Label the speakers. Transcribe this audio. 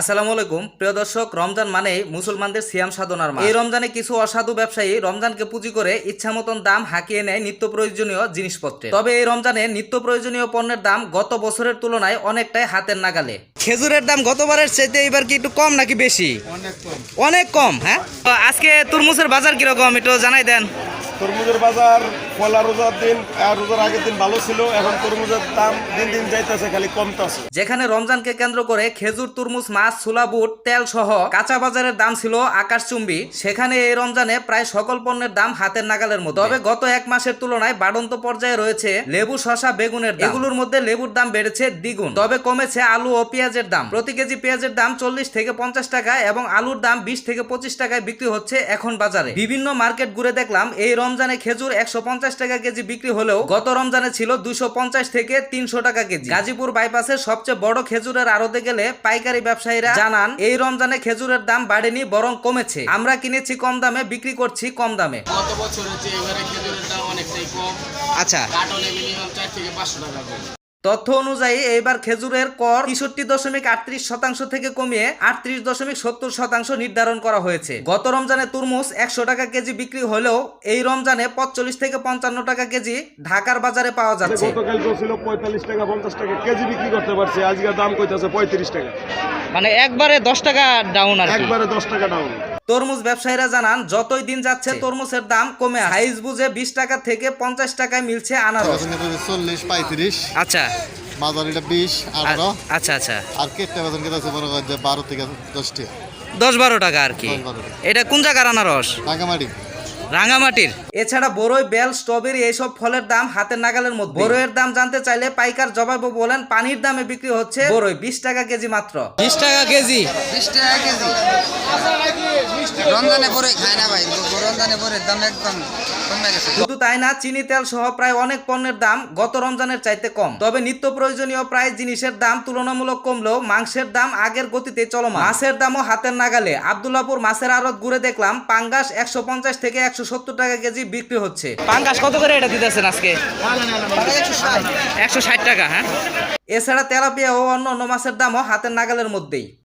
Speaker 1: আসসালামু আলাইকুম। প্রিয় দর্শক রমজান মানেই মুসলমানদের সিয়াম সাধনার মাস। এই রমজানে কিছু অসাধু ব্যবসায়ী রমজানকে পুঁজি করে ইচ্ছা মতন দাম হাঁকিয়ে নেয় নিত্য প্রয়োজনীয় জিনিসপত্রে তবে এই রমজানে নিত্য প্রয়োজনীয় পণ্যের দাম গত বছরের তুলনায় অনেকটাই হাতের নাগালে। খেজুরের দাম গতবারের চাইতে এবার কি একটু কম নাকি বেশি?
Speaker 2: অনেক কম।
Speaker 1: অনেক কম হ্যাঁ? তো আজকে তরমুজের বাজার কীরকম একটু জানাই দেন।
Speaker 2: তরমুজের বাজার
Speaker 1: যেখানে রমজানকে কেন্দ্র করে খেজুর, তুরমুজ, মাছ, ছোলা, বুট, তেল সহ কাঁচা বাজারের দাম ছিল আকাশচুম্বী, সেখানে এই রমজানে প্রায় সকল পণ্যের দাম হাতের নাগালের মতো তবে গত এক মাসের তুলনায় বাড়ন্ত পর্যায়ে রয়েছে লেবু শশা বেগুনের এগুলোর মধ্যে লেবুর দাম বেড়েছে দ্বিগুণ। তবে কমেছে আলু ও পেঁয়াজের দাম। প্রতি কেজি পেঁয়াজের দাম চল্লিশ থেকে পঞ্চাশ টাকা এবং আলুর দাম বিশ থেকে পঁচিশ টাকায় বিক্রি হচ্ছে এখন বাজারে। বিভিন্ন মার্কেট ঘুরে দেখলাম, এই রমজানে খেজুর একশো পঞ্চাশ টাকা কেজি বিক্রি হলেও গত রমজানে ছিল দুশো পঞ্চাশ থেকে তিনশো টাকা কেজি। গাজীপুর বাইপাসের সবচেয়ে বড় খেজুরের আড়তে গেলে পাইকারি ব্যবসায়ীরা জানান এই রমজানে খেজুরের দাম বাড়েনি বরং কমেছে। আমরা কিনেছি কম দামে বিক্রি করছি কম দামে।
Speaker 3: গত বছর হচ্ছে এবারে খেজুরের দাম অনেকটাই কম।
Speaker 1: আচ্ছা।
Speaker 3: কার্টনে মিনিমাম চার থেকে পাঁচশো টাকা কম
Speaker 1: তথ্য অনুযায়ী এইবার খেজুরের কর তেষট্টি দশমিক আটত্রিশ শতাংশ থেকে কমিয়ে আটত্রিশ দশমিক সত্তর শতাংশ নির্ধারণ করা হয়েছে। গত রমজানে তুরমুজ একশো টাকা কেজি বিক্রি হলেও এই রমজানে পঁচল্লিশ থেকে পঞ্চান্ন টাকা কেজি ঢাকার বাজারে পাওয়া যাচ্ছে।
Speaker 2: গতকাল ছিল পঁয়তাল্লিশ টাকা পঞ্চাশ টাকা কেজি বিক্রি করতে পারছি। আজকে দাম কইতাছে পঁয়ত্রিশ টাকা।
Speaker 1: মানে একবারে দশ টাকা ডাউন আর
Speaker 2: একবারে দশ টাকা ডাউন
Speaker 1: তরমুজ ব্যবসায়ীরা জানান যতই দিন যাচ্ছে তরমুজের দাম কমে সাইজ বুঝে বিশ টাকা থেকে পঞ্চাশ টাকায় মিলছে আনারস।
Speaker 4: চল্লিশ পঁয়ত্রিশ।
Speaker 1: আচ্ছা।
Speaker 4: মাঝারিটা বিশ আঠারো।
Speaker 1: আচ্ছা আচ্ছা।
Speaker 4: আর কেটে বেতন কেটে আছে মনে করেন যে বারো থেকে দশটি
Speaker 1: দশ বারো টাকা আর কি।
Speaker 4: দশ।
Speaker 1: এটা কোন জায়গার আনারস?
Speaker 4: রাঙামাটি।
Speaker 1: রাঙামাটির। এছাড়া বড়ই বেল স্ট্রবেরি এইসব ফলের দাম হাতের নাগালের মধ্যে। বড়ইয়ের দাম জানতে চাইলে পাইকার জবাবও বলেন পানির দামে বিক্রি হচ্ছে বড়ই বিশ টাকা কেজি মাত্র। বিশ টাকা কেজি।
Speaker 5: বিশ টাকা কেজি। রমজানে পরে খায় না ভাই রমজানে পরে দাম একদম
Speaker 1: শুধু তাই না চিনি তেল সহ প্রায় অনেক পণ্যের দাম গত রমজানের চাইতে কম। তবে নিত্য প্রয়োজনীয় প্রায় জিনিসের দাম তুলনামূলক কমলেও মাংসের দাম আগের গতিতে চলমান। মাছের দামও হাতের নাগালে। আবদুল্লাপুর মাছের আড়ত ঘুরে দেখলাম পাঙ্গাস একশো পঞ্চাশ থেকে একশো সত্তর টাকা কেজি বিক্রি হচ্ছে। পাঙ্গাস কত করে এটা দিতেছেন আজকে? একশো ষাট। টাকা হ্যাঁ? এছাড়া তেলাপিয়া ও অন্য অন্য মাছের দামও হাতের নাগালের মধ্যেই।